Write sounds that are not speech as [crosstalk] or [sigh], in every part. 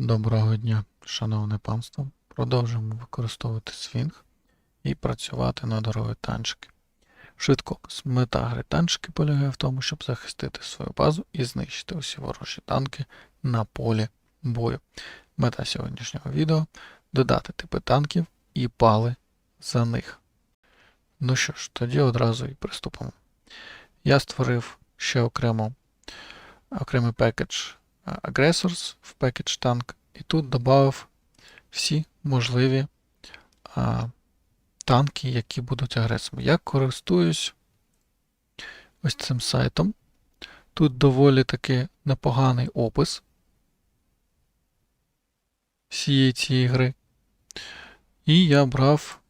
Доброго дня, шановне панство. Продовжуємо використовувати свінг і працювати над грою танчики. Швидкопис. Мета гри танчики полягає в тому, щоб захистити свою базу і знищити усі ворожі танки на полі бою. Мета сьогоднішнього відео додати типи танків і пали за них. Ну що ж, тоді одразу і приступимо. Я створив ще окремо окремий пекедж Aggressors в Package Tank, і тут додав всі можливі а, танки, які будуть агресорами. Я користуюсь ось цим сайтом. Тут доволі таки непоганий опис всієї цієї гри. І я брав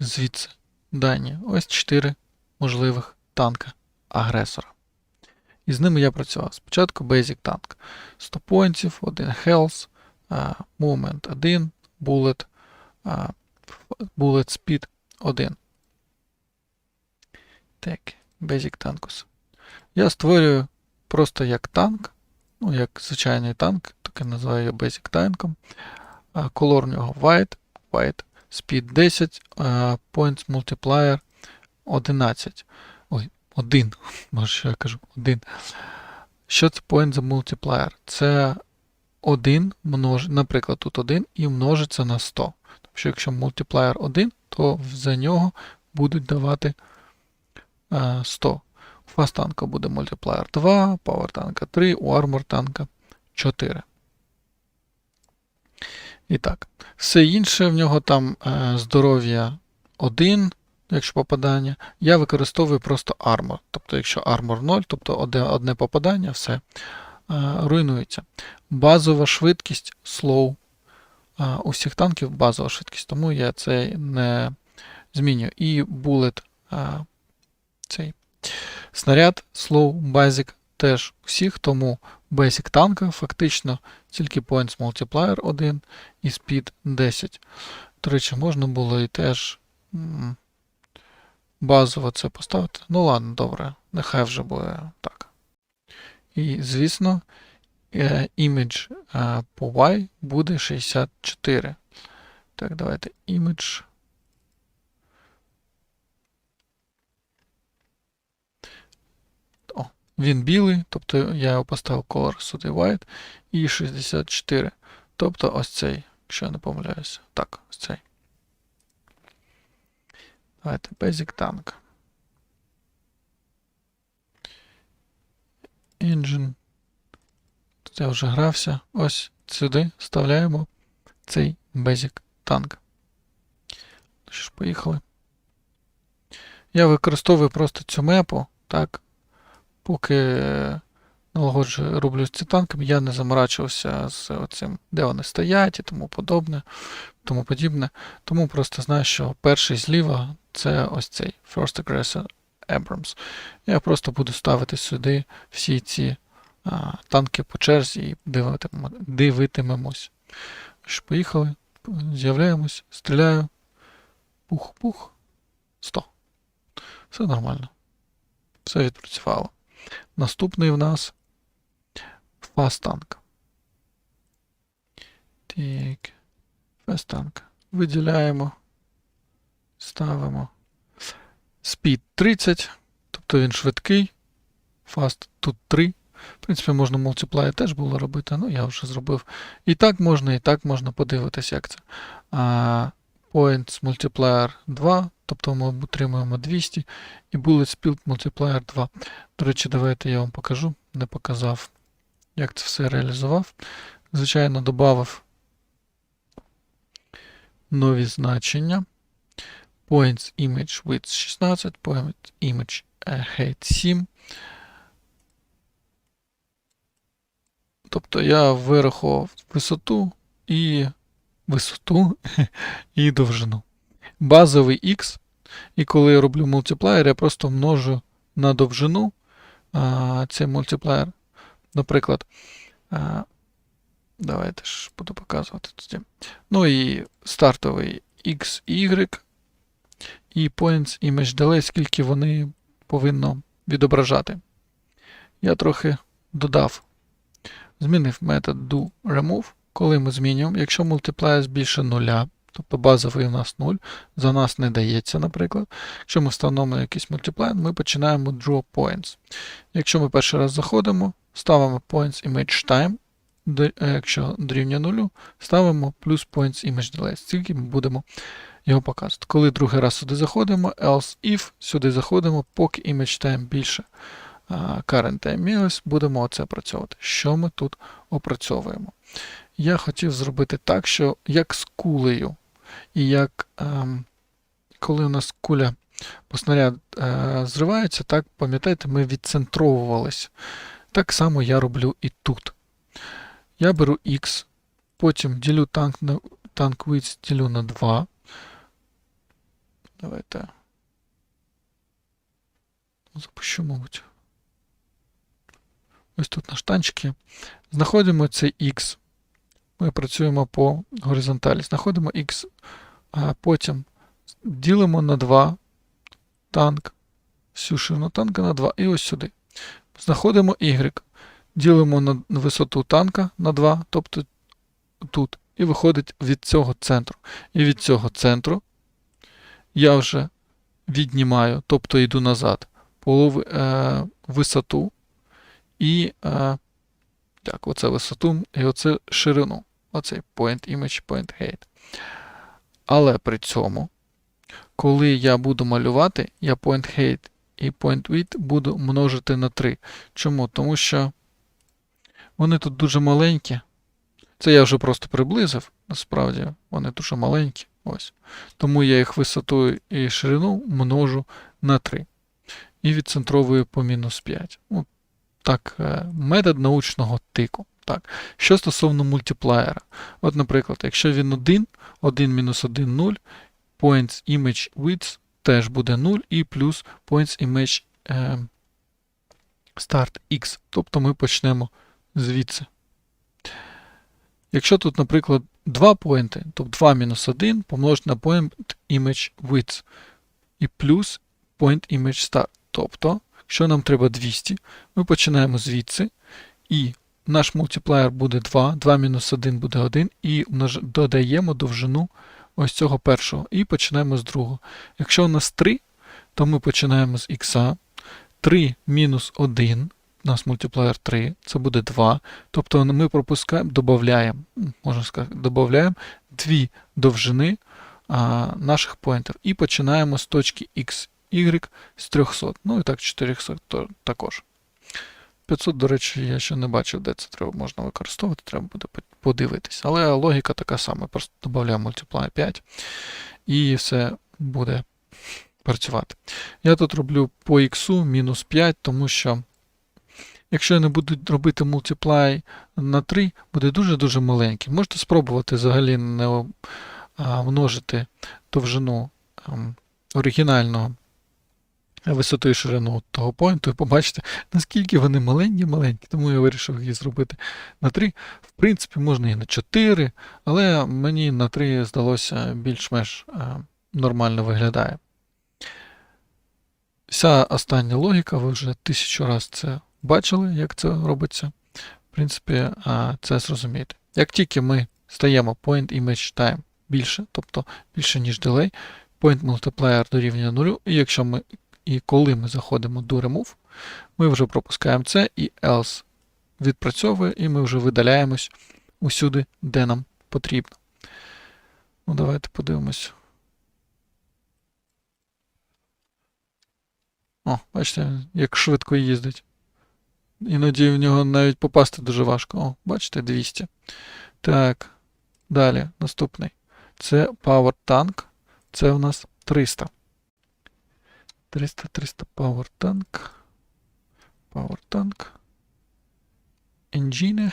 звідси дані. Ось 4 можливих танка агресора. І з ними я працював. Спочатку Basic Tank. 100 поінтів, 1 Health, Movement 1, Bullet, Bullet Speed 1. Так, Basic Tankus. Я створюю просто як танк, ну, як звичайний танк, так і називаю його Basic танком. Колор в нього White, White, Speed 10, Points Multiplier 11. Ой, 1. Може, що я кажу, 1. Що це point за multiplier? Це 1 множ... наприклад, тут 1 і множиться на 100. Тобто, якщо multiplier 1, то за нього будуть давати е, 100. У фаст танка буде multiplier 2, power танка 3, у armor танка 4. І так, все інше в нього там е, здоров'я 1, якщо попадання. Я використовую просто армор. Тобто, якщо армор 0, тобто одне, попадання, все е, руйнується. Базова швидкість slow. Е, у всіх танків базова швидкість, тому я це не змінюю. І bullet е, цей снаряд slow basic теж усіх, тому basic танка фактично тільки points multiplier 1 і speed 10. До речі, можна було і теж. Базово це поставити. Ну ладно, добре, нехай вже буде так. І, звісно, е, імідж е, по Y буде 64. Так, давайте імідж. О, він білий, тобто я його поставив color сюди white і 64. Тобто ось цей, якщо я не помиляюся. Так, ось цей. Давайте Basic Tank. Engine. Тут я вже грався. Ось сюди вставляємо цей Basic Tank. Ну Що ж, поїхали. Я використовую просто цю мепу, так, поки налагоджую, роблю з цим танком, я не заморачувався з оцим, де вони стоять і тому подобне, тому подібне. Тому просто знаю, що перший зліва це ось цей First Aggressor Abrams. Я просто буду ставити сюди всі ці а, танки по черзі і дивитимо, дивитимемось. Поїхали, з'являємось, стріляю. Пух-пух. 100. Все нормально. Все відпрацювало. Наступний в нас Tank. Так. Tank. Виділяємо. Ставимо. Speed 30, тобто він швидкий. Fast тут 3. В принципі, можна multiply теж було робити, ну я вже зробив. І так можна, і так можна подивитися, як це. А, Points multiplier 2, тобто ми отримуємо 200. І Bullet Speed multiplier 2. До речі, давайте я вам покажу. Не показав, як це все реалізував. Звичайно, додав нові значення. Points image width 16, point image height 7. Тобто я вирахував висоту і висоту [laughs] і довжину. Базовий X. І коли я роблю мультиплеєр, я просто множу на довжину а, цей мультиплеєр. Наприклад, давайте ж буду показувати тоді. Ну і стартовий X, Y і points image delay, скільки вони повинно відображати. Я трохи додав, змінив метод do remove, коли ми змінюємо, якщо мультиплеєр більше нуля, тобто базовий у нас 0, за нас не дається, наприклад. Якщо ми встановимо якийсь мультиплеєр, ми починаємо draw points. Якщо ми перший раз заходимо, ставимо points image time, е, якщо дорівнює нулю, ставимо плюс points image delay. Стільки ми будемо його показувати. Коли другий раз сюди заходимо, else if, сюди заходимо, поки image time більше current time будемо оце опрацьовувати. Що ми тут опрацьовуємо? Я хотів зробити так, що як з кулею, і як ем, коли у нас куля по снаряд е, зривається, так пам'ятаєте, ми відцентровувалися. Так само я роблю і тут. Я беру X, потім ділю танк на танк width ділю на 2. Давайте. Запущу, мабуть. Ось тут на штанчики. Знаходимо цей X. Ми працюємо по горизонталі. Знаходимо а потім ділимо на 2 танк, всю ширину танка на 2 і ось сюди. Знаходимо Y, ділимо на висоту танка на 2, тобто тут, і виходить від цього центру. І від цього центру я вже віднімаю, тобто йду назад, полови, е, висоту і е, так, оце висоту і оце ширину. Оцей point image, point height. Але при цьому, коли я буду малювати, я point height і point width буду множити на 3. Чому? Тому що вони тут дуже маленькі. Це я вже просто приблизив, насправді вони дуже маленькі. Ось. Тому я їх висоту і ширину множу на 3. І відцентровую по мінус 5. Ну, так, е, метод научного тику. Так. Що стосовно мультиплеєра. От, наприклад, якщо він 1, 1 мінус 1 0, points image width теж буде 0 і плюс points image е, start x. Тобто ми почнемо звідси. Якщо тут, наприклад, 2 поінти, то 2 мінус 1 помножити на point image width і плюс point image start. Тобто, якщо нам треба 200, ми починаємо звідси, і наш мультиплеєр буде 2, 2 мінус 1 буде 1, і додаємо довжину ось цього першого, і починаємо з другого. Якщо у нас 3, то ми починаємо з х, 3 мінус 1, у нас мультиплеєр 3, це буде 2. Тобто ми пропускаємо, додаємо, можна сказати, додаємо дві довжини а, наших поінтів. І починаємо з точки x, y з 300. Ну і так 400 то, також. 500, до речі, я ще не бачив, де це треба можна використовувати, треба буде по- подивитись. Але логіка така сама, просто додаємо multiply 5 і все буде працювати. Я тут роблю по x мінус 5, тому що якщо я не буду робити multiply на 3, буде дуже-дуже маленький. Можете спробувати взагалі не множити довжину ем, оригінального висоту і ширину того поінту, і побачите, наскільки вони маленькі-маленькі. Тому я вирішив їх зробити на 3. В принципі, можна і на 4, але мені на 3 здалося більш-менш е, нормально виглядає. Вся остання логіка, ви вже тисячу раз це бачили, як це робиться. В принципі, це зрозумієте. Як тільки ми стаємо point image time більше, тобто більше, ніж delay, point multiplier дорівнює 0, і якщо ми і коли ми заходимо до remove, ми вже пропускаємо це, і else відпрацьовує, і ми вже видаляємось усюди, де нам потрібно. Ну, давайте подивимось. О, бачите, як швидко їздить. Іноді в нього навіть попасти дуже важко. О, бачите, 200. Так, далі, наступний. Це Power Tank. Це у нас 300. 300, 300 Power Tank. Power Tank. Engine.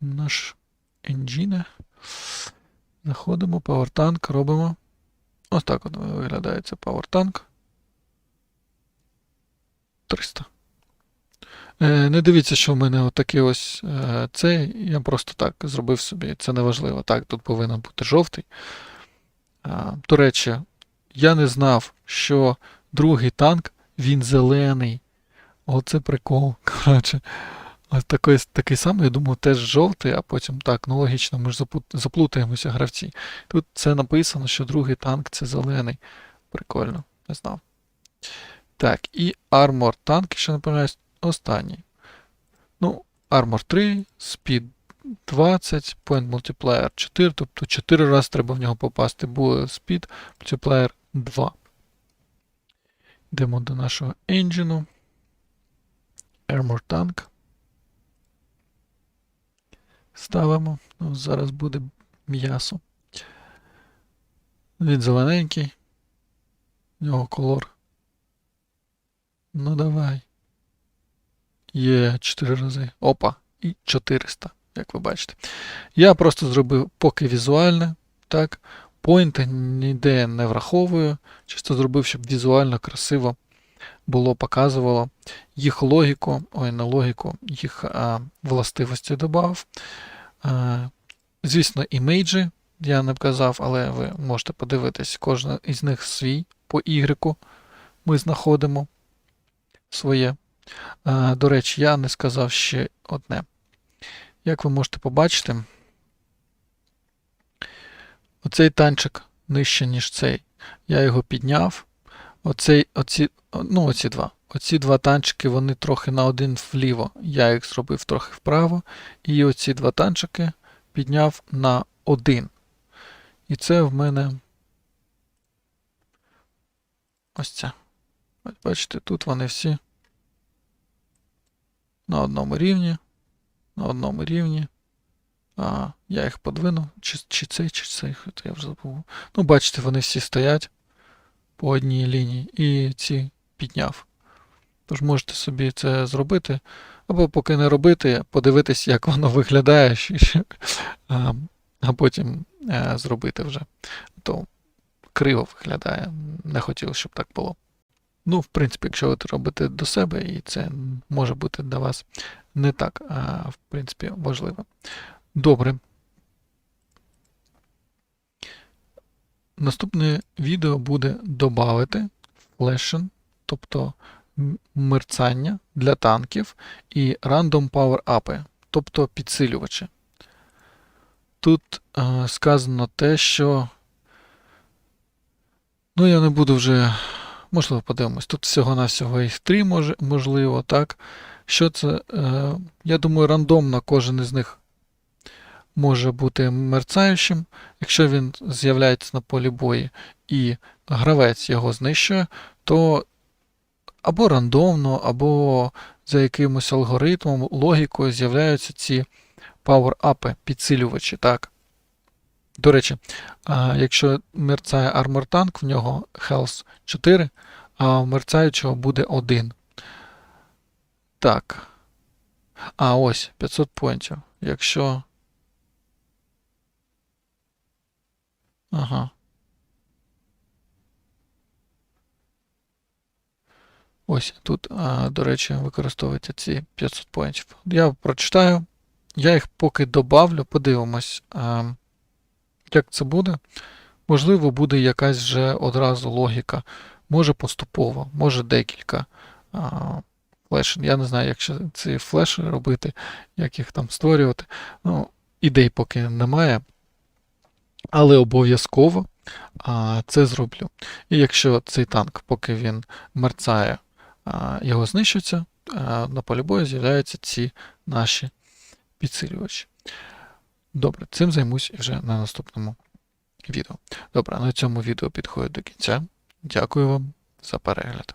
Наш Engine. Заходимо, Power Tank, робимо. Ось так от виглядає це Power Tank. 300. Е, Не дивіться, що в мене отакий ось е, цей. Я просто так зробив собі. Це не важливо. Так, тут повинен бути жовтий. До речі, я не знав, що другий танк він зелений. Оце прикол. [laughs] Коротше, Ось такий, такий самий, я думав, теж жовтий, а потім так, ну логічно, ми ж заплутаємося гравці. Тут це написано, що другий танк це зелений. Прикольно, не знав. Так, і Armor танк, якщо не помиляюсь, останній. Ну, Armor 3, Speed 20, Point Multiplier 4, тобто 4 рази треба в нього попасти. Буде Speed Multiplier 2. Йдемо до нашого енджину. Armor Tank. Ставимо. Ну, зараз буде м'ясо. Він зелененький. В нього колор. Ну давай. Є 4 рази. Опа. І 400, як ви бачите. Я просто зробив поки візуальне. Так. Пойнти ніде не враховую. Чисто зробив, щоб візуально красиво було, показувало їх логіку, ой, не логіку, їх а, властивості додав. Звісно, імейджі я не вказав, але ви можете подивитись, кожен із них свій по Y ми знаходимо своє. До речі, я не сказав ще одне. Як ви можете побачити, оцей танчик нижче, ніж цей. Я його підняв. Оцей, оці, ну, оці два. Оці два танчики, вони трохи на один вліво. Я їх зробив трохи вправо. І оці два танчики підняв на один. І це в мене ось це. Ось бачите, тут вони всі на одному рівні. На одному рівні. А, я їх подвинув. Чи, чи цей, чи цей, я вже забув. Ну, бачите, вони всі стоять по одній лінії і ці підняв. Тож можете собі це зробити, або поки не робити, подивитись, як воно виглядає, [laughs] а, потім е, зробити вже. То криво виглядає. Не хотів, щоб так було. Ну, в принципі, якщо ви це робите до себе, і це може бути для вас не так, в принципі, важливо. Добре. Наступне відео буде додати флешен, тобто мерцання для танків і power up, тобто підсилювачі. Тут е, сказано те, що. Ну, я не буду вже. Можливо, подивимось. Тут всього-навсього їх три, можливо, так. Що це? Е, я думаю, рандомно кожен із них може бути мерцаючим. Якщо він з'являється на полі бою і гравець його знищує, то або рандомно, або за якимось алгоритмом, логікою з'являються ці power-up, підсилювачі. Так. До речі, якщо мерцає Armor Tank, в нього Health 4, а мерцаючого буде 1. Так. А, ось 500 поінтів. Якщо. Ага. Ось тут, до речі, використовуються ці 500 поінтів. Я прочитаю. Я їх поки добавлю, подивимось, як це буде. Можливо, буде якась вже одразу логіка. Може поступово, може декілька а. Я не знаю, як ще ці флеші робити, як їх там створювати. Ну, ідей поки немає. Але обов'язково це зроблю. І якщо цей танк, поки він мерцає, його знищується, на полі бою з'являються ці наші підсилювачі. Добре, цим займусь вже на наступному відео. Добре, на цьому відео підходить до кінця. Дякую вам за перегляд.